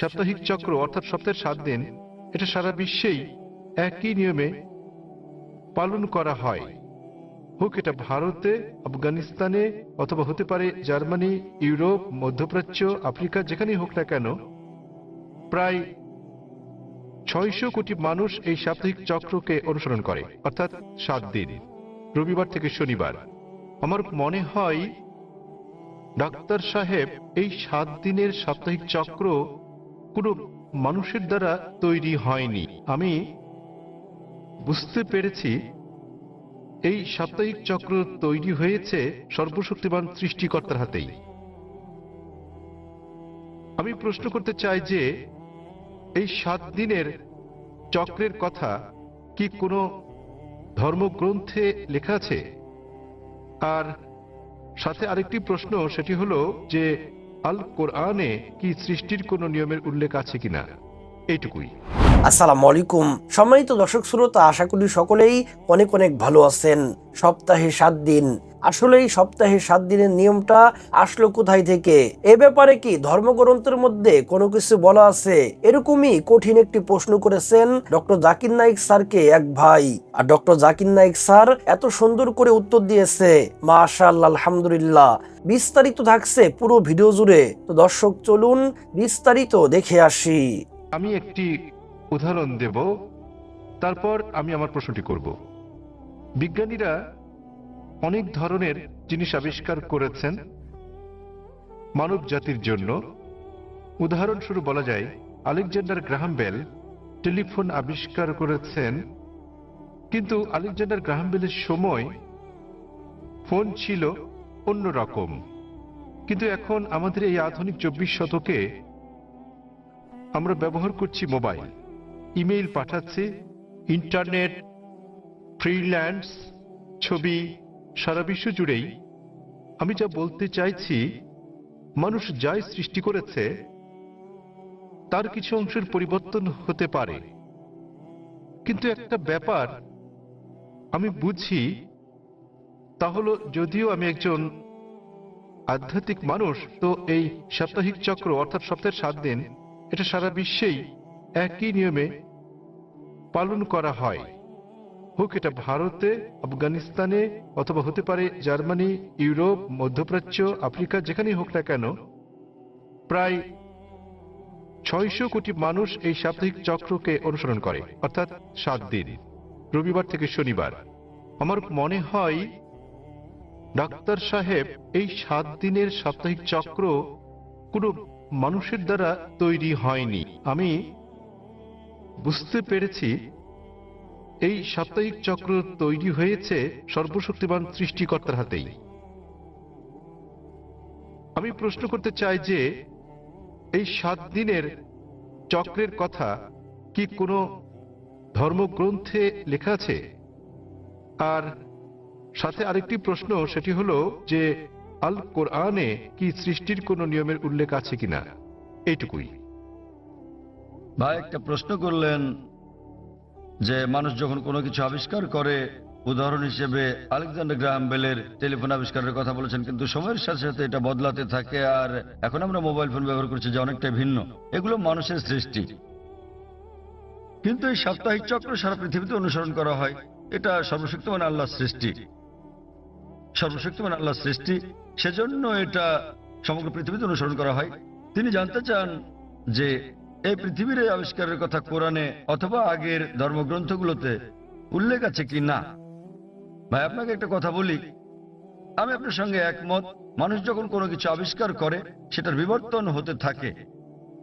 সাপ্তাহিক চক্র অর্থাৎ সপ্তাহের সাত দিন, এটা সারা বিশ্বেই একই নিয়মে পালন করা হয়। হোক এটা ভারতে, আফগানিস্তানে, অথবা হতে পারে জার্মানি, ইউরোপ, মধ্যপ্রাচ্য, আফ্রিকা, যেখানেই হোক না কেন, প্রায় ছয়শো কোটি মানুষ এই সাপ্তাহিক চক্রকে অনুসরণ করে, অর্থাৎ সাত দিন, রবিবার থেকে শনিবার। আমার মনে হয়, ডাক্তার সাহেব, এই সাত দিনের সাপ্তাহিক চক্র কোনো মানুষের দ্বারা তৈরি হয়নি। আমি বুঝতে পেরেছি, এই সাপ্তাহিক চক্র তৈরি হয়েছে সর্বশক্তিমান সৃষ্টিকর্তার হাতেই। আমি প্রশ্ন করতে চাই যে, এই সাত দিনের চক্রের কথা কি কোনো ধর্মগ্রন্থে লেখা আছে? আর সাথে আরেকটি প্রশ্ন, সেটি হলো যে আল কোরআনে কি সৃষ্টির কোনো নিয়মের উল্লেখ আছে কিনা? এইটুকুই। আসসালামু আলাইকুম। সম্মানিত দর্শক শ্রোতা, আশা করি সকলেই অনেক অনেক ভালো আছেন। সপ্তাহে সাত দিন। আসলে এই সপ্তাহে সাত দিনের নিয়মটা আসলো কোথায় থেকে? এ ব্যাপারে কি ধর্মগ্রন্থের মধ্যে কোনো কিছু বলা আছে? এরকমই কঠিন একটি প্রশ্ন করেছেন ডক্টর জাকির নাইক স্যারকে এক ভাই। আর ডক্টর জাকির নাইক স্যার এত সুন্দর করে উত্তর দিয়েছে, মাশাআল্লাহ, আলহামদুলিল্লাহ। বিস্তারিত থাকছে পুরো ভিডিও জুড়ে। তো দর্শক, চলুন বিস্তারিত দেখে আসি। আমি একটি উদাহরণ দেব। তারপর আমি আমার প্রশ্নটি করব। বিজ্ঞানীরা অনেক ধরনের জিনিস আবিষ্কার করেছেন মানব জাতির জন্য। উদাহরণস্বরূপ বলা যায়, আলেকজান্ডার গ্রাহাম বেল টেলিফোন আবিষ্কার করেছেন। কিন্তু আলেকজান্ডার গ্রাহাম বেলের সময় ফোন ছিল অন্য রকম। কিন্তু এখন আমাদের এই আধুনিক চব্বিশ শতকে আমরা ব্যবহার করছি মোবাইল। ইমেইল পাঠাচ্ছি। ইন্টারনেট, ফ্রিল্যান্স, ছবি, সারা বিশ্ব জুড়েই। আমি যা বলতে চাইছি, মানুষ যাই সৃষ্টি করেছে, তার কিছু অংশের পরিবর্তন হতে পারে। কিন্তু একটা ব্যাপার আমি বুঝি, তা হলো যদিও আমি একজন আধ্যাত্মিক মানুষ, তো এই সাপ্তাহিক চক্র অর্থাৎ সপ্তাহের সাত দিন, এটা সারা বিশ্বেই একই নিয়মে পালন করা হয়। হোক এটা ভারতে, আফগানিস্তানে, অথবা হতে পারে জার্মানি, ইউরোপ, মধ্যপ্রাচ্য, আফ্রিকা, যেখানেই হোক না কেন, প্রায় ছয়শো কোটি মানুষ এই সাপ্তাহিক চক্রকে অনুসরণ করে, অর্থাৎ সাত দিন। রবিবার থেকে শনিবার। আমার মনে হয় ডাক্তার সাহেব এই সাত দিনের সাপ্তাহিক চক্র কোনো মানুষের দ্বারা তৈরি হয়নি। আমি বুঝতে পেরেছি, এই সাপ্তাহিক চক্র তৈরি হয়েছে সর্বশক্তিমান সৃষ্টিকর্তার হাতেই। আমি প্রশ্ন করতে চাই যে, এই সাত দিনের চক্রের কথা কি কোনো ধর্মগ্রন্থে লেখা আছে? আর সাথে আরেকটি প্রশ্ন, সেটি হলো যে আল কোরআনে কি সৃষ্টির কোনো নিয়মের উল্লেখ আছে কিনা? এইটুকুই। ভাই, একটা প্রশ্ন করলেন যে মানুষ যখন কোনো কিছু আবিষ্কার করে, উদাহরণ হিসেবে আলেকজান্ডার গ্রাহাম বেলের টেলিফোন আবিষ্কারের কথা বলেছেন, কিন্তু সময়ের সাথে সাথে এটা বদলাতে থাকে আর এখন আমরা মোবাইল ফোন ব্যবহার করছি যে অনেকটা ভিন্ন। এগুলো মানুষের সৃষ্টি। কিন্তু এই সাপ্তাহিক চক্র সারা পৃথিবীতে অনুসরণ করা হয়। এটা সর্বশক্তিমান আল্লাহ সৃষ্টি। সর্বশক্তিমান আল্লাহ সৃষ্টি, সেজন্য এটা সমগ্র পৃথিবীতে অনুসরণ করা হয়। তিনি জানতে চান যে এই পৃথিবীর এই আবিষ্কারের কথা কোরআনে অথবা আগের ধর্মগ্রন্থগুলোতে উল্লেখ আছে কি না? ভাই, আপনাকে একটা কথা বলি। আমি আপনার সঙ্গে একমত, মানুষ যখন কোনো কিছু আবিষ্কার করে, সেটার বিবর্তন হতে থাকে,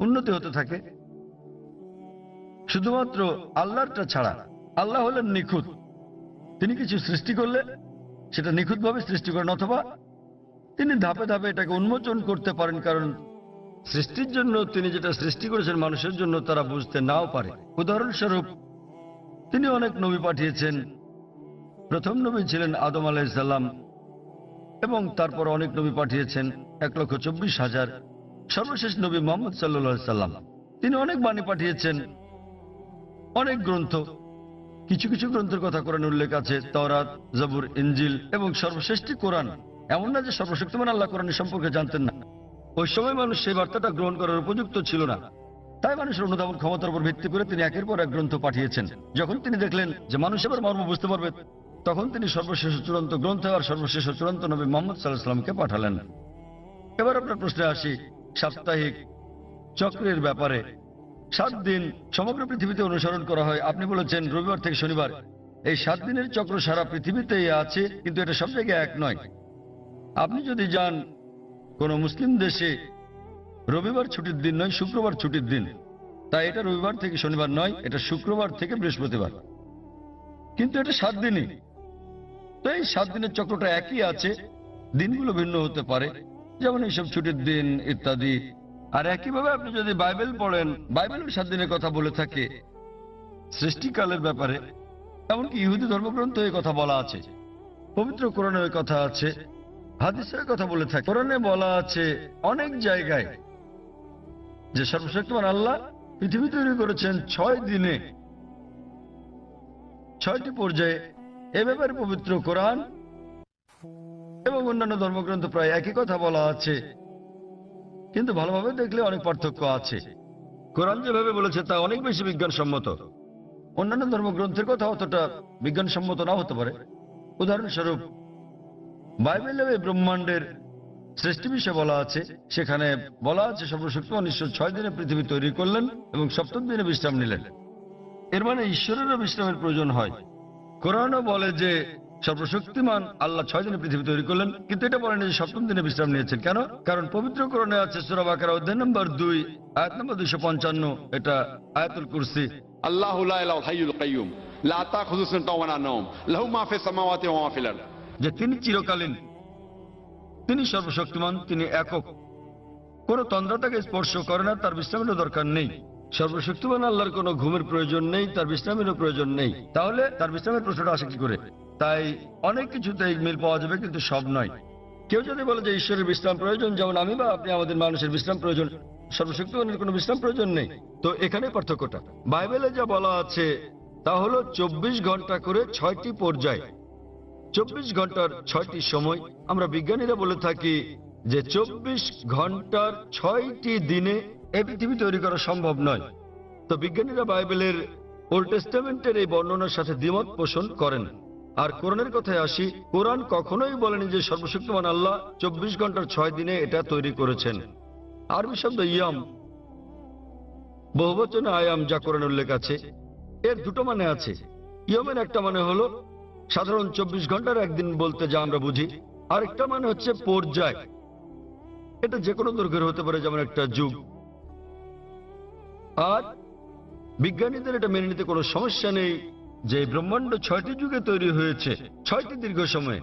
উন্নতি হতে থাকে। শুধুমাত্র আল্লাহরটা ছাড়া, আল্লাহ হলেন নিখুঁত। তিনি কিছু সৃষ্টি করলে, সেটা নিখুঁতভাবে সৃষ্টি করেন, অথবা তিনি ধাপে ধাপে এটাকে উন্মোচন করতে পারেন, কারণ সৃষ্টির জন্য তিনি যেটা সৃষ্টি করেছেন মানুষের জন্য তারা বুঝতে নাও পারে। উদাহরণস্বরূপ, তিনি অনেক নবী পাঠিয়েছেন। প্রথম নবী ছিলেন আদম আলাইসাল্লাম এবং তারপর অনেক নবী পাঠিয়েছেন, এক লক্ষ চব্বিশ হাজার। সর্বশেষ নবী মোহাম্মদ সাল্লা সাল্লাম। তিনি অনেক বাণী পাঠিয়েছেন, অনেক গ্রন্থ। কিছু কিছু গ্রন্থের কথা কোরআন উল্লেখ আছে তরাত জবুর ইঞ্জিল এবং সর্বশ্রেষ্ঠী কোরআন। এমন না যে সর্বশক্তিমান আল্লাহ কোরআনের সম্পর্কে জানতেন না। ওই সময় মানুষ সেই বার্তাটা গ্রহণ করার উপযুক্ত ছিল না। তাই মানুষের অনুধাবন ক্ষমতার উপর ভিত্তি করে তিনি একের পর এক গ্রন্থ পাঠিয়েছেন। যখন তিনি দেখলেন যে মানুষ এবার মর্ম বুঝতে পারবে, তখন তিনি সর্বশেষ চূড়ান্ত গ্রন্থ আর সর্বশেষ চূড়ান্ত নবী মোহাম্মদ সাল্লাহ সাল্লামকে পাঠালেন। এবার আপনার প্রশ্নে আসি, সাপ্তাহিক চক্রের ব্যাপারে সাত দিন সমগ্র পৃথিবীতে অনুসরণ করা হয়। আপনি বলেছেন রবিবার থেকে শনিবার। এই সাত দিনের চক্র সারা পৃথিবীতেই আছে, কিন্তু এটা সব জায়গায় এক নয়। আপনি যদি যান কোনো মুসলিম দেশে রবিবার ছুটির দিন নয়, শুক্রবার ছুটির দিন। তাই এটা রবিবার থেকে শনিবার নয়, এটা শুক্রবার থেকে বৃহস্পতিবার। কিন্তু এটা সাত দিনই। তো এই সাত দিনের চক্রটা একই আছে, দিনগুলো ভিন্ন হতে পারে। যেমন এইসব ছুটির দিন ইত্যাদি। আর একইভাবে আপনি যদি বাইবেল পড়েন বাইবেলের সাত দিনের কথা বলে থাকে সৃষ্টিকালের ব্যাপারে। এমনকি ইহুদি ধর্মগ্রন্থ এই কথা বলা আছে। পবিত্র কোরআনের কথা আছে। হাদিসের কথা বলে থাকে। কোরআনে বলা আছে, অনেক জায়গায় যে সর্বশক্তিমান আল্লাহ পৃথিবী তৈরি করেছেন ছয় দিনে। ছয়টি পর্যায়ে এ ব্যাপারে পবিত্র কোরআন এবং অন্যান্য ধর্মগ্রন্থ প্রায় একই কথা বলা আছে। কিন্তু ভালোভাবে দেখলে অনেক পার্থক্য আছে। কোরআন যেভাবে বলেছে তা অনেক বেশি বিজ্ঞানসম্মত। অন্যান্য ধর্মগ্রন্থের কথা অতটা বিজ্ঞানসম্মত না হতে পারে। উদাহরণস্বরূপ বাইবেলেও এই ব্রহ্মাণ্ডের সৃষ্টি বিষয়ে বলা আছে, সেখানে বলা আছে, সর্বশক্তি ঈশ্বর ছয় দিনে পৃথিবী তৈরি করলেন এবং সপ্তম দিনে বিশ্রাম নিলেন। এর মানে ঈশ্বরেরও বিশ্রামের প্রয়োজন হয়। কোরআনও বলে যে সর্বশক্তিমান আল্লাহ ছয় দিনে পৃথিবী তৈরি করলেন, কিন্তু এটা বলেন যে সপ্তম দিনে বিশ্রাম নিয়েছেন। কেন? কারণ পবিত্র কোরআনে আছে সুরাবাকার অধ্যায় নম্বর দুই, আয়াত নম্বর দুইশো পঞ্চান্ন, এটা আয়াতুল কুরসি। আল্লাহ লাতা খুজুসেন তাওয়ানা নম লাহু মাহফে সামাওয়াতে ওয়া ফিল যে তিনি চিরকালীন। তিনি সর্বশক্তিমান, তিনি একক। কোন তন্দ্রা তাকে স্পর্শ করে না, তার বিশ্রামের দরকার নেই। সর্বশক্তিমান আল্লাহর কোন ঘুমের প্রয়োজন নেই, তার বিশ্রামেরও প্রয়োজন নেই। তাহলে তার বিশ্রামের প্রশ্নটা আসে কি করে? তাই অনেক কিছুতে মিল পাওয়া যাবে, কিন্তু সব নয়। কেউ যদি বলে যে ঈশ্বরের বিশ্রাম প্রয়োজন, যেমন আমি বা আপনি আমাদের মানুষের বিশ্রাম প্রয়োজন, সর্বশক্তিমানের কোনো বিশ্রাম প্রয়োজন নেই। তো এখানে পার্থক্যটা। বাইবেলে যা বলা আছে, তা হলো চব্বিশ ঘণ্টা করে ছয়টি পর্যায়। চব্বিশ ঘণ্টার ছয়টি সময় আমরা বিজ্ঞানীরা বলে থাকি যে চব্বিশ ঘণ্টার ছয়টি দিনে এই পৃথিবী তৈরি করা সম্ভব নয়। তো বিজ্ঞানীরা বাইবেলের ওল্ড টেস্টামেন্টের এই বর্ণনার সাথে দ্বিমত পোষণ করেন। আর কোরআনের কথায় আসি, কোরআন কখনোই বলেনি যে সর্বশক্তিমান আল্লাহ চব্বিশ ঘণ্টার ছয় দিনে এটা তৈরি করেছেন। আরবি শব্দ ইয়াম, বহুবচনে আয়াম যা কোরআন উল্লেখ আছে, এর দুটো মানে আছে। ইয়মের একটা মানে হলো সাধারণ চব্বিশ ঘণ্টার একদিন বলতে যা আমরা বুঝি, আরেকটা মানে হচ্ছে পর্যায়। এটা যে কোনো দৈর্ঘ্যের হতে পারে, যেমন একটা যুগ। আর বিজ্ঞানীদের এটা মেনে নিতে কোনো সমস্যা নেই যে ব্রহ্মাণ্ড ছয়টি যুগে তৈরি হয়েছে, ছয়টি দীর্ঘ সময়ে।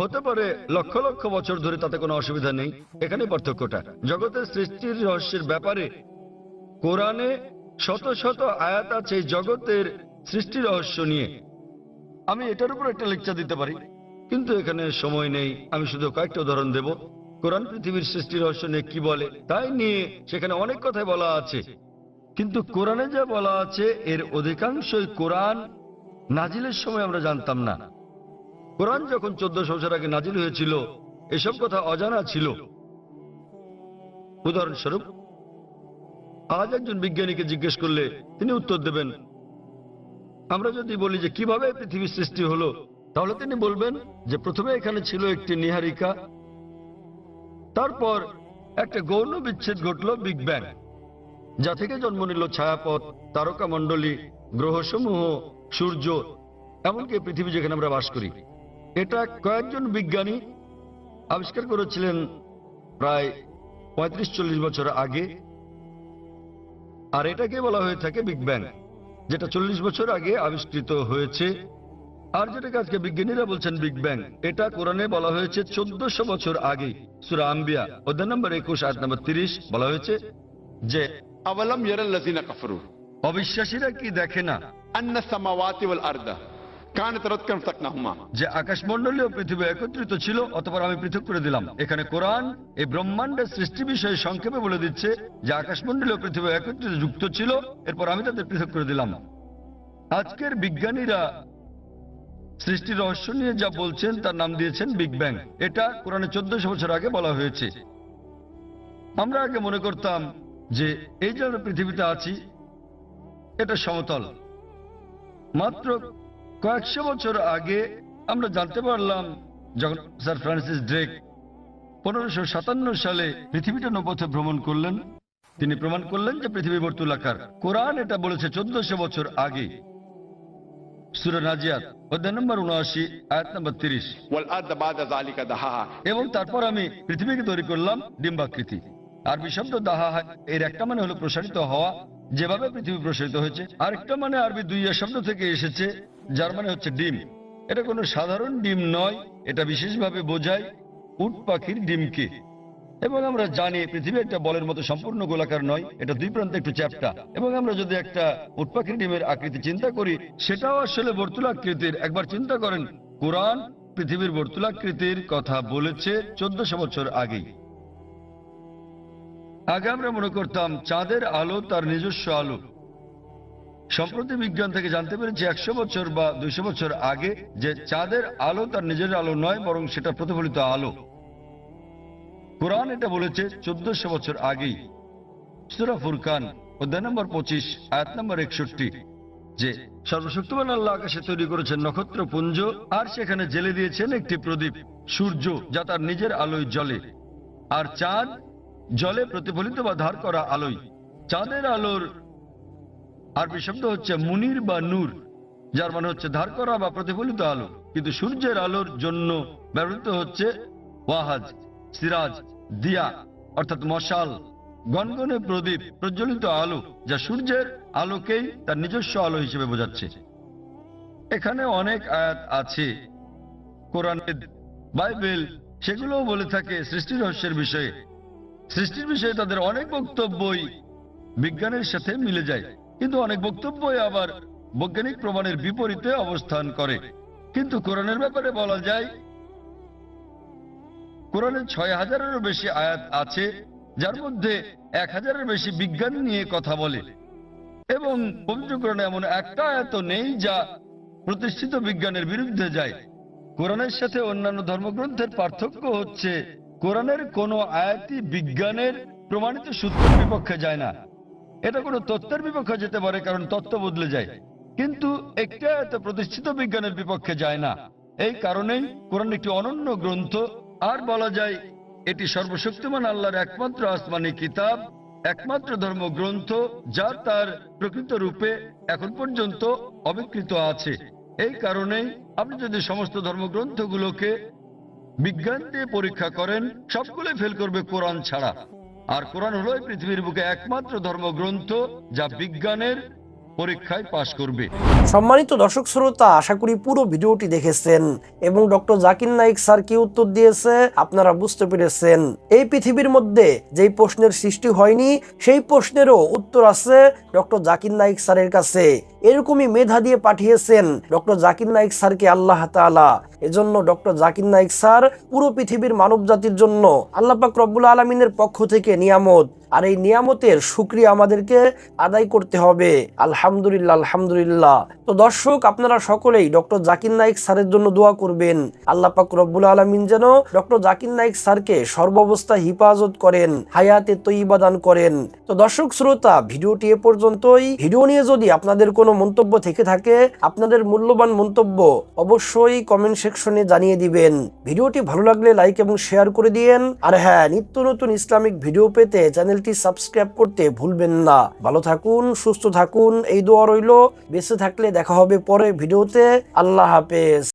হতে পারে লক্ষ লক্ষ বছর ধরে তাতে কোনো অসুবিধা নেই, এখানে পার্থক্যটা। জগতের সৃষ্টির রহস্যের ব্যাপারে কোরআনে শত শত আয়াত আছে জগতের সৃষ্টি রহস্য নিয়ে। আমি এটার উপর একটা লেকচার দিতে পারি। কিন্তু এখানে সময় নেই। আমি শুধু কয়েকটা উদাহরণ দেব। কোরআন পৃথিবীর সৃষ্টি রহস্য নিয়ে কি বলে, তাই নিয়ে সেখানে অনেক কথাই বলা আছে। কিন্তু কোরআনে যা বলা আছে, এর অধিকাংশই কোরআন নাজিলের সময় আমরা জানতাম না। কোরআন যখন চোদ্দশো বছর আগে নাজিল হয়েছিল, এসব কথা অজানা ছিল। উদাহরণস্বরূপ, আজ একজন বিজ্ঞানীকে জিজ্ঞেস করলে তিনি উত্তর দেবেন আমরা যদি বলি যে কীভাবে পৃথিবীর সৃষ্টি হলো, তাহলে তিনি বলবেন যে প্রথমে এখানে ছিল একটি নিহারিকা, তারপর একটা গৌণ বিচ্ছেদ ঘটল বিগ ব্যাং, যা থেকে জন্ম নিল ছায়াপথ, তারকা মণ্ডলী, গ্রহসমূহ, সূর্য, এমনকি পৃথিবী যেখানে আমরা বাস করি। এটা কয়েকজন বিজ্ঞানী আবিষ্কার করেছিলেন প্রায় পঁয়ত্রিশ চল্লিশ বছর আগে, আর এটাকে বলা হয়ে থাকে বিগ ব্যাং। যেটা চল্লিশ বছর আগে আবিষ্কৃত হয়েছে। আর যেটাকে আজকে বিজ্ঞানীরা বলছেন বিগ ব্যাং এটা কোরআনে বলা হয়েছে চোদ্দশো বছর আগে। সুরা আম্বিয়া অধ্যায় নম্বর একুশ আট নম্বর তিরিশ বলা হয়েছে যে অবিশ্বাসীরা কি দেখে না? একত্রিত ছিল, অতপর আমি পৃথক করে দিলাম। এখানে কোরআন এই ব্রহ্মাণ্ডের সৃষ্টি বিষয়ে সংক্ষেপে বলে দিচ্ছে যে পৃথিবী যুক্ত ছিল, এরপর আমি আজকের বিজ্ঞানীরা সৃষ্টি রহস্য নিয়ে যা বলছেন, তার নাম দিয়েছেন বিগ ব্যাং। এটা কোরআনে চোদ্দশো বছর আগে বলা হয়েছে। আমরা আগে মনে করতাম যে এই যে পৃথিবীতে আছি, এটা সমতল। মাত্র কয়েকশো বছর আগে আমরা জানতে পারলাম যখন স্যার ফ্রান্সিস ড্রেক পনেরোশো সাতান্ন সালে পৃথিবীটা নপথে ভ্রমণ করলেন তিনি প্রমাণ করলেন যে পৃথিবী বর্তুলাকার কোরআন এটা বলেছে চোদ্দশো বছর আগে। এবং তারপর আমি পৃথিবীকে তৈরি করলাম ডিম্বাকৃতি। আর শব্দ দাহা এর একটা মানে হলো প্রসারিত হওয়া যেভাবে পৃথিবী প্রসারিত হয়েছে। আরেকটা মানে আরবি দুই শব্দ থেকে এসেছে যার মানে হচ্ছে ডিম। এটা কোনো সাধারণ ডিম নয়, এটা বিশেষভাবে বোঝায় উট পাখির ডিমকে এবং আমরা জানি পৃথিবী একটা বলের মতো সম্পূর্ণ গোলাকার নয়, এটা দুই প্রান্তে একটু চ্যাপটা। এবং আমরা যদি একটা উট পাখির ডিমের আকৃতি চিন্তা করি, সেটাও আসলে বর্তুলাকৃতির একবার চিন্তা করেন, কোরআন পৃথিবীর বর্তুলাকৃতির কথা বলেছে চোদ্দশো বছর আগেই। আগে আমরা মনে করতাম চাঁদের আলো তার নিজস্ব আলো। সম্প্রতি বিজ্ঞান থেকে জানতে পেরেছি একশো বছর বা দুইশো বছর আগে যে চাঁদের আলো তার নিজের আলো নয়, বরং সেটা প্রতিফলিত আলো। কোরআন এটা বলেছে চোদ্দশো বছর আগেই। সুরা ফুরকান, অধ্যায় নম্বর পঁচিশ, আয়াত নম্বর একষট্টি, যে সর্বশক্তিমান আল্লাহ আকাশে তৈরি করেছেন নক্ষত্র, পুঞ্জ, আর সেখানে জেলে দিয়েছেন একটি প্রদীপ, সূর্য, যা তার নিজের আলোয় জ্বলে। আর চাঁদ, জলে প্রতিফলিত বা ধার করা আলোয়। চাঁদের আলোর আরবি শব্দ হচ্ছে মুনির বা নূর, যার মানে হচ্ছে ধার করা বা প্রতিফলিত আলো। কিন্তু সূর্যের আলোর জন্য ব্যবহৃত হচ্ছে ওয়াহাজ, সিরাজ, দিয়া, অর্থাৎ মশাল। গনগনে প্রদীপ প্রজ্বলিত আলো, যা সূর্যের আলোকেই তার নিজস্ব আলো হিসেবে বোঝাচ্ছে। এখানে অনেক আয়াত আছে। কোরআন, বাইবেল, সেগুলোও বলে থাকে সৃষ্টি রহস্যের বিষয়ে। সৃষ্টির বিষয়ে তাদের অনেক বক্তব্যই বিজ্ঞানের সাথে মিলে যায়। কিন্তু অনেক বক্তব্যই আবার বৈজ্ঞানিক প্রমাণের বিপরীতে অবস্থান করে। কিন্তু কোরআনের ব্যাপারে বলা যায়, কোরআনে ছয় হাজারেরও বেশি আয়াত আছে, যার মধ্যে এক হাজারের বেশি বিজ্ঞান নিয়ে কথা বলে। এবং পবিত্র কোরআনে এমন একটা আয়াত নেই যা প্রতিষ্ঠিত বিজ্ঞানের বিরুদ্ধে যায়। কোরআনের সাথে অন্যান্য ধর্মগ্রন্থের পার্থক্য হচ্ছে, কোরআনের কোনো আয়াতি বিজ্ঞানের প্রমাণিত সূত্রের বিপক্ষে যায় না। এটা কোনো তত্ত্বের বিপক্ষে যেতে পারে, কারণ তত্ত্ব বদলে যায়। কিন্তু একটা আয়াত প্রতিষ্ঠিত বিজ্ঞানের বিপক্ষে যায় না। এই কারণেই কোরআন একটি অনন্য গ্রন্থ, আর বলা যায় এটি সর্বশক্তিমান আল্লাহর একমাত্র আসমানি কিতাব, একমাত্র ধর্মগ্রন্থ, যা তার প্রকৃত রূপে এখন পর্যন্ত অবিকৃত আছে। এই কারণেই আপনি যদি সমস্ত ধর্মগ্রন্থগুলোকে বিজ্ঞান দিয়ে পরীক্ষা করেন, সবগুলোই ফেল করবে কোরআন ছাড়া। আর কোরআন হলো পৃথিবীর বুকে একমাত্র ধর্মগ্রন্থ যা বিজ্ঞানের পরীক্ষায় পাশ করবে। সম্মানিত দর্শক শ্রোতা, আশা করি পুরো ভিডিওটি দেখেছেন এবং ডক্টর জাকির নাইক স্যার কি উত্তর দিয়েছে, আপনারা বুঝতে পেরেছেন। এই পৃথিবীর মধ্যে যেই প্রশ্নের সৃষ্টি হয়নি, সেই প্রশ্নেরও উত্তর আছে ডক্টর জাকির নাইক স্যারের কাছে। এরকমই মেধা দিয়ে পাঠিয়েছেন ডক্টর জাকির নাইক স্যারকে আল্লাহ তাআলা। এজন্য ডক্টর জাকির নাইক স্যার পুরো পৃথিবীর মানব জাতির জন্য আল্লাহ পাক রব্বুল আলমিনের পক্ষ থেকে নিয়ামত। আর এই নিয়ামতের সুক্রিয়া আমাদেরকে আদায় করতে হবে। আলহামদুলিল্লাহ আলহামদুলিল্লাহ। তো দর্শক, আপনারা সকলেই ডক্টর জাকির নাইক স্যারের জন্য দোয়া করবেন। আল্লাহ পাক রব্বুল আলমিন যেন ডক্টর জাকির নাইক স্যারকে সর্বাবস্থায় হিফাজত করেন, হায়াতে তৈবা দান করেন। তো দর্শক, শ্রোতা, ভিডিওটি এ পর্যন্তই। ভিডিও নিয়ে যদি আপনাদের কোনো মন্তব্য থেকে থাকে, আপনাদের মূল্যবান মন্তব্য অবশ্যই কমেন্ট সেকশনে জানিয়ে দিবেন। ভিডিওটি ভালো লাগলে লাইক এবং শেয়ার করে দিয়েন। আর হ্যাঁ নিত্য নতুন ইসলামিক ভিডিও পেতে চ্যানেলটি সাবস্ক্রাইব করতে ভুলবেন না। ভালো থাকুন, সুস্থ থাকুন। এই দোয়া রইল। বেঁচে থাকলে দেখা হবে পরে ভিডিওতে। আল্লাহ হাফেজ।